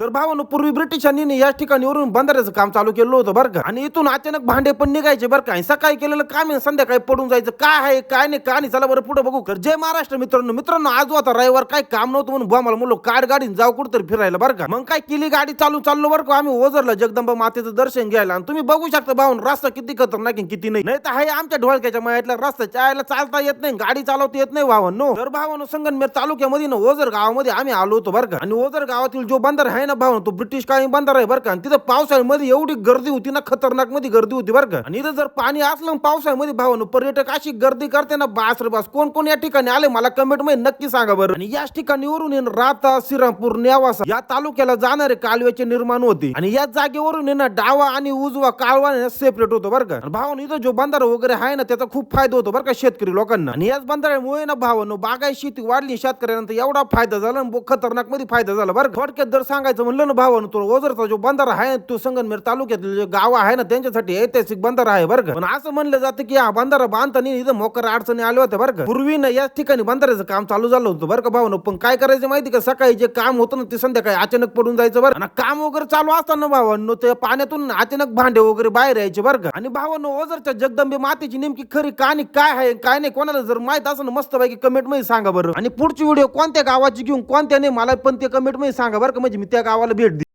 तर भावानं पूर्वी ब्रिटिशांनी या ठिकाणीवरून बंधाऱ्याचं काम चालू केलं होतं बरं का. आणि इथून अचानक भांडे पण निघायचे बरं का. सकाळी केलेलं काम आहे संध्याकाळी पडून जायचं. काय आहे काय नाही काय नाही. चला बरं पुढे बघू. तर जय महाराष्ट्र मित्रांनो. मित्रांनो आज आता रविवार काय काम नव्हतं म्हणून बुवा मला म्हणलो कार गाडीन जाऊ कुठतरी फिरायला बरं का. मग काय केली गाडी चालू चाललो बरं का. आम्ही ओझरला जगदंबा मातेचं दर्शन घ्यायला. आणि तुम्ही बघू शकता भाऊन रस्ता किती खतरनाक आहे, किती नाही. नाही तर आहे आमच्या ढोळक्याच्या मयातल्या रस्ता चायला चालता येत नाही गाडी चालवता येत नाही भावांनो. तर भावानो संगनमेर तालुक्यामध्ये ना ओझर गावामध्ये आम्ही आलो होतो बरं का. आणि ओझर गावातील जो बंदर आहे ना भाऊ तो ब्रिटिश काळी बंदर आहे बरं का. तिथं पावसाळ्यामध्ये एवढी गर्दी होती ना खतरनाकमध्ये गर्दी होती बरं का. आणि इथं जर पाणी असलं पावसाळ्यामध्ये भावानो पर्यटक अशी गर्दी करते ना बास रे बास कोण कोण या ठिकाणी आले मला कमेंटमध्ये नक्की सांगा बरं. आणि याच ठिकाणी वरून आहे राता श्रीरामपूर नेवासा या तालुक्याला जाणारे कालव्याचे निर्माण होते. आणि याच जागेवरून ना डावा आणि उजवा कालवा सेपरेट होतो बरं का. आणि इथं जो बंधारा वगैरे आहे ना त्याचा खूप फायदा होतो बरं का शेतकरी लोकांना. आणि याच बंधाऱ्यामुळे ना भावानो बागाय शेती वाढली शेतकऱ्यांना एवढा फायदा झाला खतरनाकमध्ये फायदा झाला बरं थोडक्यात जर सांगायचं म्हणलं ना भावानो तो ओझरचा जो बंधारा आहे ना, तो संगनमेर तालुक्यातले जे गाव आहे ना त्यांच्यासाठी ऐतिहासिक बंधारा आहे बरं का. पण असं म्हणलं जातं की हा बंधारा बांधताना इथं मोकर अडचणी आल्या होत्या बरं का. पूर्वी ना याच ठिकाणी बंधाऱ्याचं काम चालू झालं होतं बरं का भावानो. पण काय करायचं माहिती का? सकाळी जे काम होतं ना ते संध्याकाळी अचानक पडून जायचं बरं. आणि काम वगैरे चालू असताना भावांनो ते पाण्यातून अचानक भांडे वगैरे बाहेर यायचे बरं का. आणि भावांनो ओझरच्या जगदंबे मातेची नेमकी खरी कहाणी काय आहे काय नाही कोणाला जर माहीत असं ना मस्त पैकी कमेंटमध्ये सांगा बरं. आणि पुढची व्हिडिओ कोणत्या गावाची घेऊन कोणत्या नाही मला पण ते कमेंटमध्ये सांगा बरं का. म्हणजे मी त्या गावाला भेट देईन